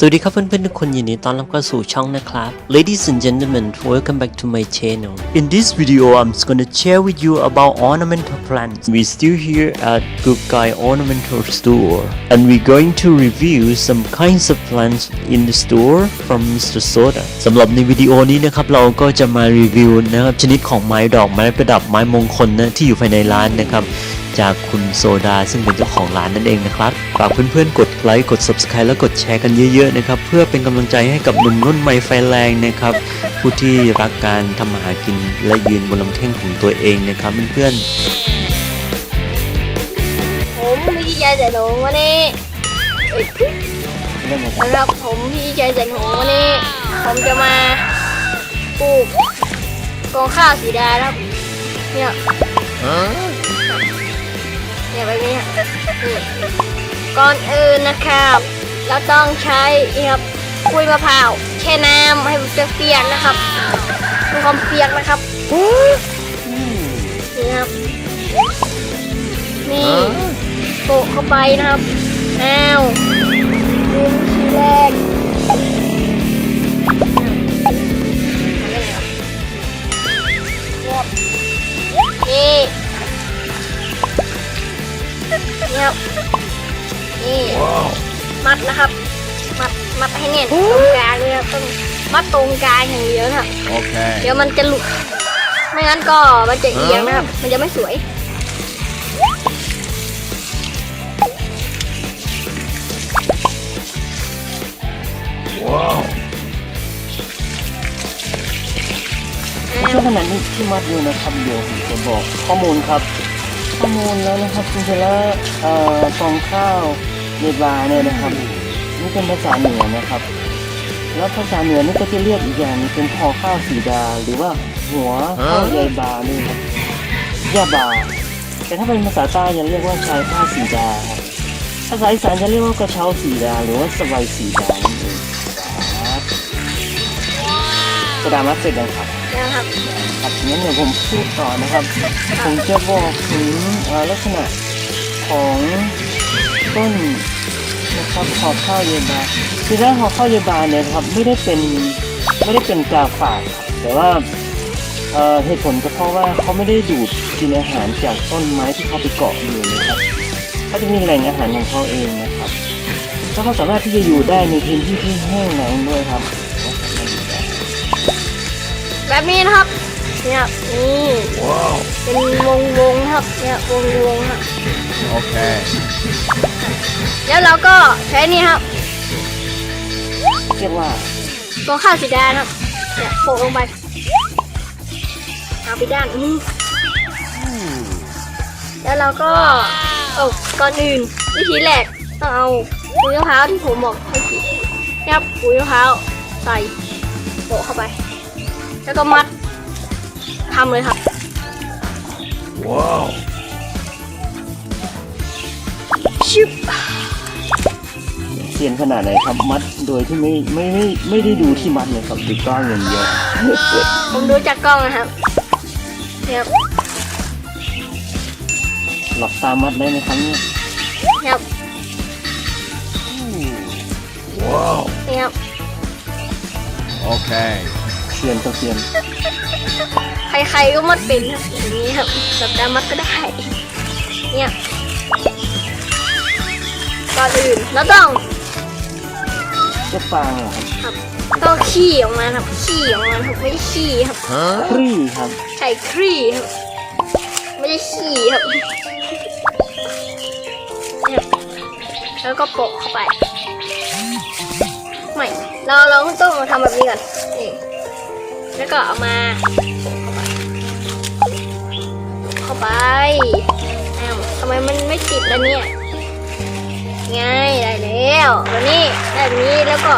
สวัสดีครับเพื่อนๆทุกคนยินดีต้อนรับเข้าสู่ช่องนะครับ Ladies and gentlemen welcome back to my channel In this video I'm just gonna share with you about ornamental plants We still here at Good Guy Ornamental Store and we're going to review some kinds of plants in the store from Mr. Soda สำหรับในวิดีโอนี้นะครับเราก็จะมารีวิวนะครับชนิดของไม้ดอกไม้ประดับไม้มงคลนะที่อยู่ภายในร้านนะครับ จากคุณโซดา ซึ่งเป็นเจ้าของร้านนั่นเองนะครับฝากเพื่อนๆ กดไลค์กด Subscribe และกดแชร์กันเยอะๆนะครับเพื่อเป็นกำลังใจให้กับหนุ่มรุ่นใหม่ไฟแรงนะครับผู้ที่รักการทำมาหากินและยืนบนลำแข้งของตัวเองนะครับเพื่อนๆผมพี่ชายแสนหงวันนี้สำหรับผมพี่ชายแสนหงวันนี้ ผมจะมาปลูกกองข้าวสีดาครับเนี่ย เนี่ยแบบนี้ครับนี่ก่อนอื่นนะครับ เราต้องใช้นี่ครับคุยมะพร้าวแช่น้ำให้มันเปียกๆนะครับมีความเปียกนะครับนี่ครับนี่โปะเข้าไปนะครับอ้าวดูทีแรก งกลางอย่างเดียวนะครับ Okay. เดี๋ยวมันจะหลุด ไม่งั้นก็มันจะเอียงนะครับ มันจะไม่สวยช่วงขณะนี้ที่มัดอยู่นะครับเดี๋ยวผมจะบอกข้อมูลครับ ข้อมูลแล้วนะครับจริงๆแล้วเอ่อกองข้าวเยบาเนี่ยนะครับนี่เป็นภาษาเหนือนะครับ แล้วภาษาเหนือนี่ก็จะเรียกอีกอย่างเป็นพอข้าวสีดา หรือว่าหัวข้าวใยบานี่ครับยาบา แต่ถ้าเป็นภาษาใต้จะเรียกว่าชายผ้าสีดาครับภาษาอีสานจะเรียกว่ากระเช้าสีดา หรือว่าสบายสีดานั่นเองครับกระดามัดเสร็จยังครับนะครับครับงั้นเดี๋ยวผมพูดต่อนะครับ ผมจะบอกถึงลักษณะของต้น นะครับหอข้าวเยบาคือถ้าหอข้าวเยบาเนี่ยนะครับไม่ได้เป็นไม่ได้เป็นกาฝากครับแต่ว่าเอ่อเหตุผลก็เพราะว่าเขาไม่ได้ดูดกินอาหารจากต้นไม้ที่เขาไปเกาะอยู่นะครับเขาจะมีแหล่งอาหารของเขาเองนะครับแล้วเขาสามารถที่จะอยู่ได้ในพื้นที่ที่แห้งแล้งด้วยครับ แบบนี้นะครับเนี่ยนี่เป็นวงวงๆครับเนี่ยวงวงๆครับ Okay. แล้วเราก็ใช้นี่ครับเรียกว่าตัวข้าวสีแดงครับเนี่ยโปะลงไปเอาไปด้านนี้แล้วเราก็เออก่อนอื่นวิธีแรกต้องเอาปุ๋ยมะพร้าวที่ผมบอกให้กินนะครับปุ๋ยมะพร้าวใส่โปะเข้าไป แล้วก็มัดทำเลยครับ Wow. ชิบเซียนขนาดไหนครับมัดโดยที่ไม่ไม่ไม่ไม่ได้ดูที่มัดเลยครับดูกล้องอย่างเดียวผมดูจากกล้องนะครับเนี่ยครับหลับตามัดได้ไหมครับเนี่ยเนี่ยครับ Wow. เนี่ยครับ Okay. เซียนก็เซียนใครๆก็มัดเป็นครับอย่างนี้ครับสัปดาห์มัดก็ได้เนี่ยก่อนอื่นแล้วต้อง เจะฟางเหรอครับครับต้องขี้ออกมาครับขี้ออกมาครับไม่ใช่ขี้ครับ Huh? ครี่ครับใช่ครีครับไม่ใช่ขี้ครับเนี่ยแล้วก็โปะเข้าไปไม่เราเราต้องมาทำแบบนี้ก่อนนี่แล้วก็เอามาเข้าไปอ้าวทำไมมันไม่ติดแล้วเนี่ย ไงได้แล้ววันนี้ได้แบบนี้แล้วก็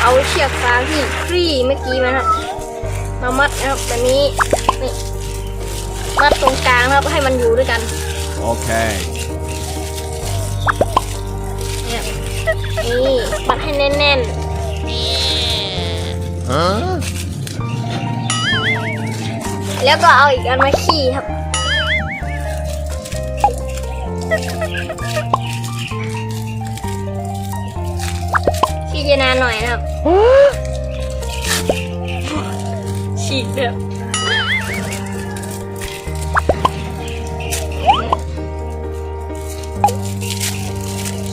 เอาเชือกฟางที่คลี่เมื่อกี้มาครับมามัดนะครับแบบนี้นี่มัดตรงกลางนะครับให้มันอยู่ด้วยกัน Okay. เนี่ยนี่มัดให้แน่น Huh? ๆแล้วก็เอาอีกอันมาขี้ครับารณาหน่อยนะครับฉีกแบบ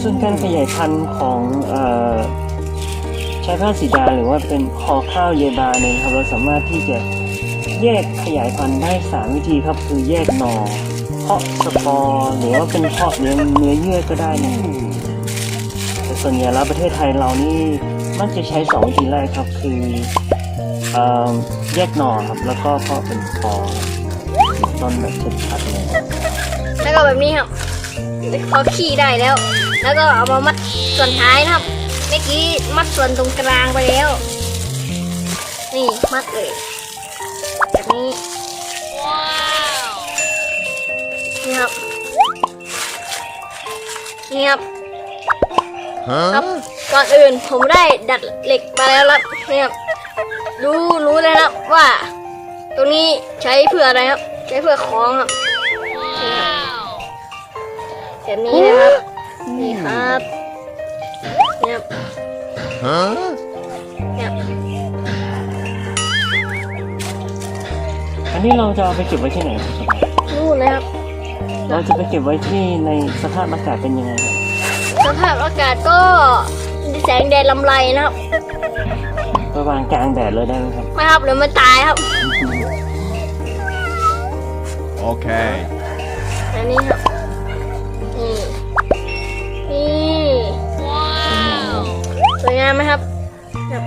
ซึ่งการขยายพันธุ์ของอ่อใช้ผ้าสีดาหรือว่าเป็นคอข้าวเยบาเนี่ยครับเราสามารถที่จะแยกขยายพันธุ์ได้สามวิธีครับคือแยกหน่อเพาะสปอร์หรือว่าเป็นเพาะเลี้ยงเนื้อเยื่อก็ได้นะ ส่วนใหญ่แล้วประเทศไทยเรานี่มักจะใช้สองวิธีแรกครับคือเอ่อแยกหน่อครับแล้วก็เพาะเป็นปอต้นแบบชัดๆเลยแล้วก็แบบนี้ครับพอขี้ได้แล้ว แล้วก็เอามามัดส่วนท้ายนะครับเมื่อกี้มัดส่วนตรงกลางไปแล้ว นี่มัดเลยแบบนี้นี่ครับนี่ครับ ครับก่อนอื่นผมได้ดัดเหล็กมาแล้วครับนี่ครับรู้รู้เลยนะครับว่า ตรงนี้ใช้เพื่ออะไรครับ ใช้เพื่อคล้องครับนี่ครับแบบนี้นะครับนี่ครับนี่ครับ Huh? นี่ครับอันนี้เราจะเอาไปเก็บไว้ที่ไหนครับนู่นเลยครับ เราจะไปเก็บไว้ที่ในสภาพอากาศเป็นยังไงครับ สภาพอากาศก็แสงแดดลำไรนะครับประวางกลางแดดเลยได้ไหมครับ ไม่ครับเดี๋ยวมันตายครับ Okay. อันนี้ครับ นี่ นี่สวยงามไหมครับครับ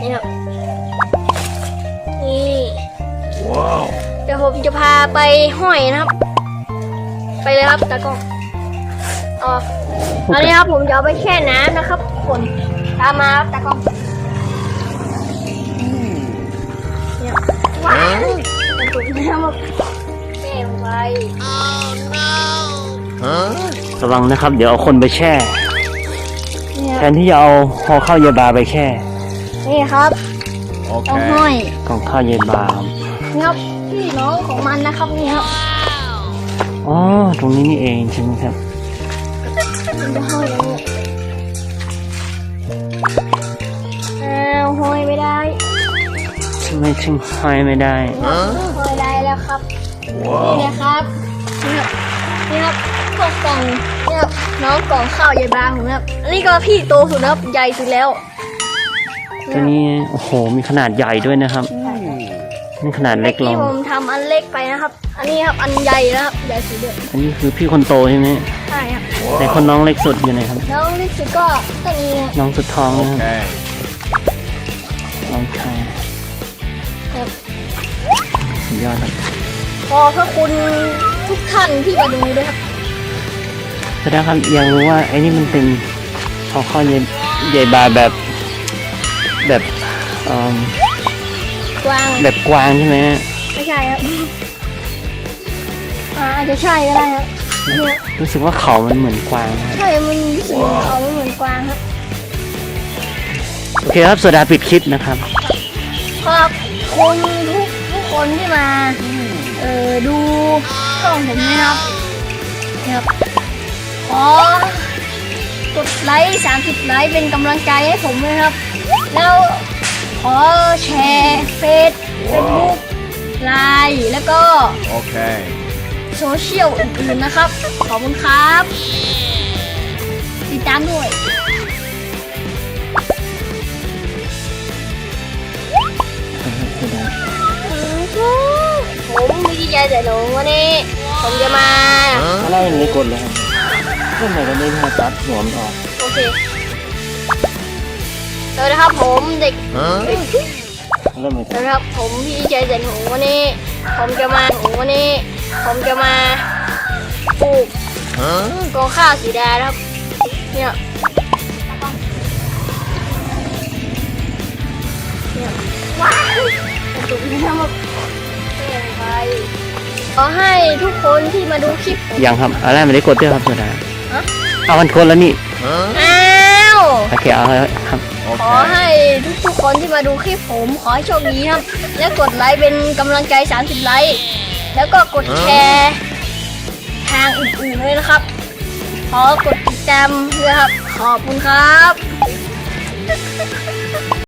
นี่ครับ นี่ Whoa. เดี๋ยวผมจะพาไปห้อยนะครับ ไปเลยครับตากล้อง อ๋ออันนี้ครับผมจะเอาไปแช่น้ำนะครับคนตามมาครับตากล้องเนี่ยว้าวมันตุ่มน้ำมาแช่ลงไป Huh? ระวังนะครับ เดี๋ยวเอาคนไปแช่ เนี่ยแทนที่จะเอาหอข้าวเยบาไปแช่นี่ครับต้องห้อ Okay. ยกล่องข้าวเยบานี่ครับพี่น้องของมันนะครับนี่ครับอ๋อตรงนี้นี่เองใช่ไหมครับ มันจะห้อยอย่างนี้อ้าวห้อยไม่ได้ทำไมถึงห้อยไม่ได้ Huh? ห้อยได้แล้วครับนี่ Whoa. นะครับนี่ครับนี่ครับพวกกล่องนี่ครับน้องกล่องข้าวยายบางผมนะครับอันนี้ก็พี่โตสุดนะครับใหญ่สุดแล้ว ตัวนี้โอ้โหมีขนาดใหญ่ด้วยนะครับ นี่ขนาดเล็กลที่งผมทำอันเล็กไปนะครับ อันนี้ครับอันใหญ่นะครับใหญ่สุดเลยอันนี้คือพี่คนโตใช่ไหมใช่ครับแต่คนน้องเล็กสุดอยู่ไหนครับ แล้วเล็กสุดก็ตัวนี้น้องสุดท้องนะครับ Okay. น้องชายครับสุดยอดครับขอพระคุณทุกท่านที่มาดูด้วยครับแสดงครับอยากรู้ว่าไอ้นี่มันเป็นหอข้าวเยเยบาแบบแบบเอ่อ กวาง แบบกวางใช่ไหมฮะไม่ใช่ครับอ่าอาจจะใช่ก็ได้ครับเนี่ยรู้สึกว่าเขามันเหมือนกวางนะครับใช่มันรู้สึกเหมือนเขาไม่เหมือนกวางครับโอเคครับโซดาปิดคลิปนะครับ ขอบคุณทุกทุกคนที่มา เอ่อดูช่องผมนะครับนะครับ ขอกดไลค์30 ไลค์เป็นกำลังใจให้ผมด้วยครับ แล้ว ขอแชร์เฟซเฟซบุ๊กไลน์แล้วก็ Okay. โซเชียลอื่นๆนะครับ ขอบคุณครับ ติดตามด้วย ผมมีดีใจแต่หนูวันนี้ ผมจะมา Huh? ถ้าเราอย่างนี้กดเลยครับเพื่อนไหนก็ได้มาตัดหัวมันออก โอเคส วัสดีครับผมเด็ก Huh? เริ่มเลยสวัสดีครับผมพี่ใจเด่นหงวันนี้ ผมจะมาหงวันนี้ ผมจะมาปลูก Huh? กอข้าวสีแดงนะครับ เนี่ยเนี่ยว้าวตุ่มน้ำมาเปลี่ยนไปขอให้ทุกคนที่มาดูคลิปผมยังครับอะไรไม่ได้กดด้วยครับโซดาฮะเอามันกดแล้วนี่ Huh? อ้าวโอเคเอาเลยครับ ขอให้ทุกๆคนที่มาดูคลิปผมขอให้โชคดีครับ และกดไลค์เป็นกำลังใจ 30 ไลค์แล้วก็กดแชร์ทางอื่นๆด้วยนะครับ ขอกดติดตามด้วยครับ ขอบคุณครับ